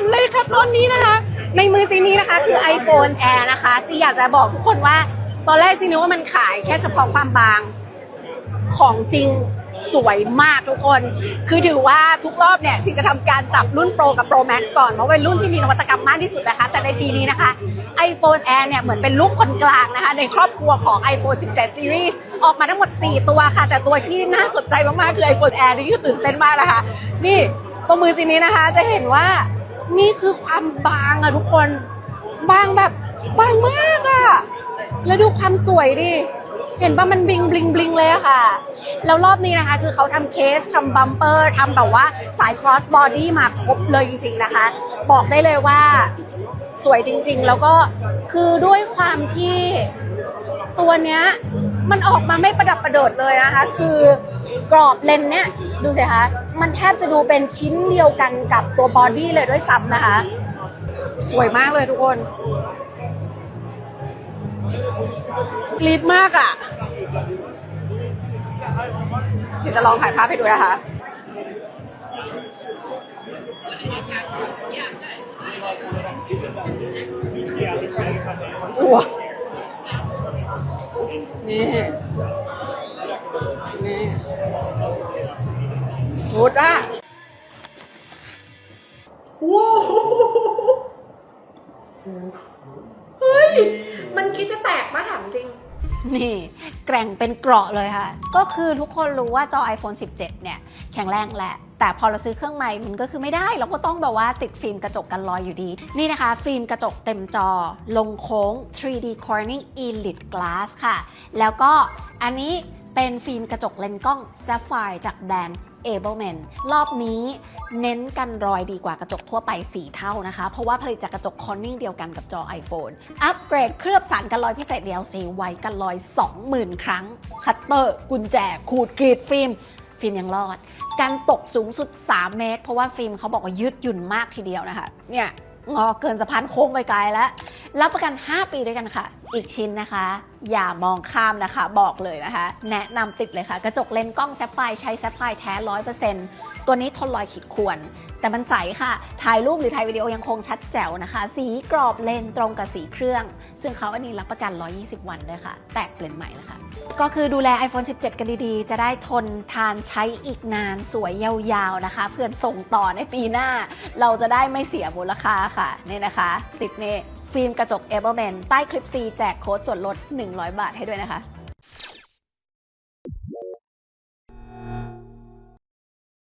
นเลยค่ะตอนนี้นะคะ ในมือซีนี้นะคะ คือ iPhone Air นะคะซีอยากจะบอกทุกคนว่า ตอนแรกซีนึกว่ามันขายแค่เฉพาะความบาง ของจริงสวยมากทุกคน คือถือว่าทุกรอบเนี่ยสิจะทำการจับรุ่น Pro กับ Pro Max ก่อน เพราะเป็นรุ่นที่มีนวัตกรรมมากที่สุดนะคะ แต่ในปีนี้นะคะ iPhone Air เนี่ยเหมือนเป็นลูกคนกลางนะคะ ในครอบครัวของ iPhone 17 Series ออกมาทั้งหมด 4 ตัวค่ะ แต่ตัวที่น่าสนใจมาก ๆ คือ iPhone Air นี่คือตื่นเต้นมากนะคะ นี่ตัวมือซีนี้นะคะจะเห็นว่า นี่คือความบางอะทุกคน บางแบบบางมากอะแล้วดูความสวยดิ เห็นป่ะมันบลิงบลิงบลิงเลยอะค่ะ แล้วรอบนี้นะคะ คือเขาทำเคสทำบัมเปอร์ทำแบบว่าสาย cross body มาครบเลยจริงๆนะคะ บอกได้เลยว่าสวยจริงๆ แล้วก็คือด้วยความที่ตัวเนี้ย มันออกมาไม่ประดับประโดดเลยนะคะ คือ กรอบเลนเนี่ยดูสิคะมันแทบจะดูเป็นชิ้นเดียวกันกับตัวบอดี้เลยด้วยซ้ำนะคะ สวยมากเลยทุกคนกรี๊ดมากอะ่ะฉันจะลองถ่ายภาพให้ดูนะคะอ้วนี่นี่ สุดอะว้าวเฮ้ย มันคิดจะแตกมาถามจริง นี่แกร่งเป็นเกราะเลยค่ะ ก็คือทุกคนรู้ว่าจอ iPhone 17 เนี่ย แข็งแรงแหละ แต่พอเราซื้อเครื่องใหม่มันก็คือไม่ได้ เราก็ต้องแบบว่าติดฟิล์มกระจกกันรอยอยู่ดี นี่นะคะ ฟิล์มกระจกเต็มจอ ลงโค้ง 3D Corning Elite Glass ค่ะ แล้วก็อันนี้เป็นฟิล์มกระจกเลนส์กล้อง Sapphire จากแบรนด์ Ableman รอบนี้เน้นกันรอยดีกว่ากระจกทั่วไป 4 เท่านะคะ เพราะว่าผลิตจากกระจก Corning เดียวกันกับจอ iPhone อัปเกรดเคลือบสารกันรอยพิเศษ DLC ไว้กันรอย 20,000 ครั้ง คัตเตอร์ กุญแจ ขูดกรีดฟิล์ม ฟิล์มยังรอด การตกสูงสุด 3 เมตร เพราะว่าฟิล์มเขาบอกว่ายืดหยุ่นมากทีเดียวนะคะ เนี่ยงอเกินสะพานโค้งไปไกลแล้ว รับประกัน 5 ปีด้วยกันค่ะ อีกชิ้นนะคะ อย่ามองข้ามนะคะ บอกเลยนะคะ แนะนำติดเลยค่ะ กระจกเลนส์กล้องแซฟไฟร์ใช้แซฟไฟร์แท้100%ตัวนี้ทนรอยขีดข่วน แต่มันใสค่ะ ถ่ายรูปหรือถ่ายวิดีโอยังคงชัดแจ๋วนะคะ สีกรอบเลนส์ตรงกับสีเครื่อง ซึ่งเขาอันนี้รับประกัน 120 วันด้วยค่ะ แตกเปลี่ยนใหม่แล้วค่ะ ก็คือดูแล iPhone 17 กันดีๆ จะได้ทนทานใช้อีกนานสวยยาวๆนะคะ เพื่อนส่งต่อในปีหน้า เราจะได้ไม่เสียมูลค่าค่ะนี่นะคะ ติดเน่ ฟิล์มกระจกเอเบอร์แมนใต้คลิป C แจกโค้ดส่วนลด 100 บาทให้ด้วยนะคะ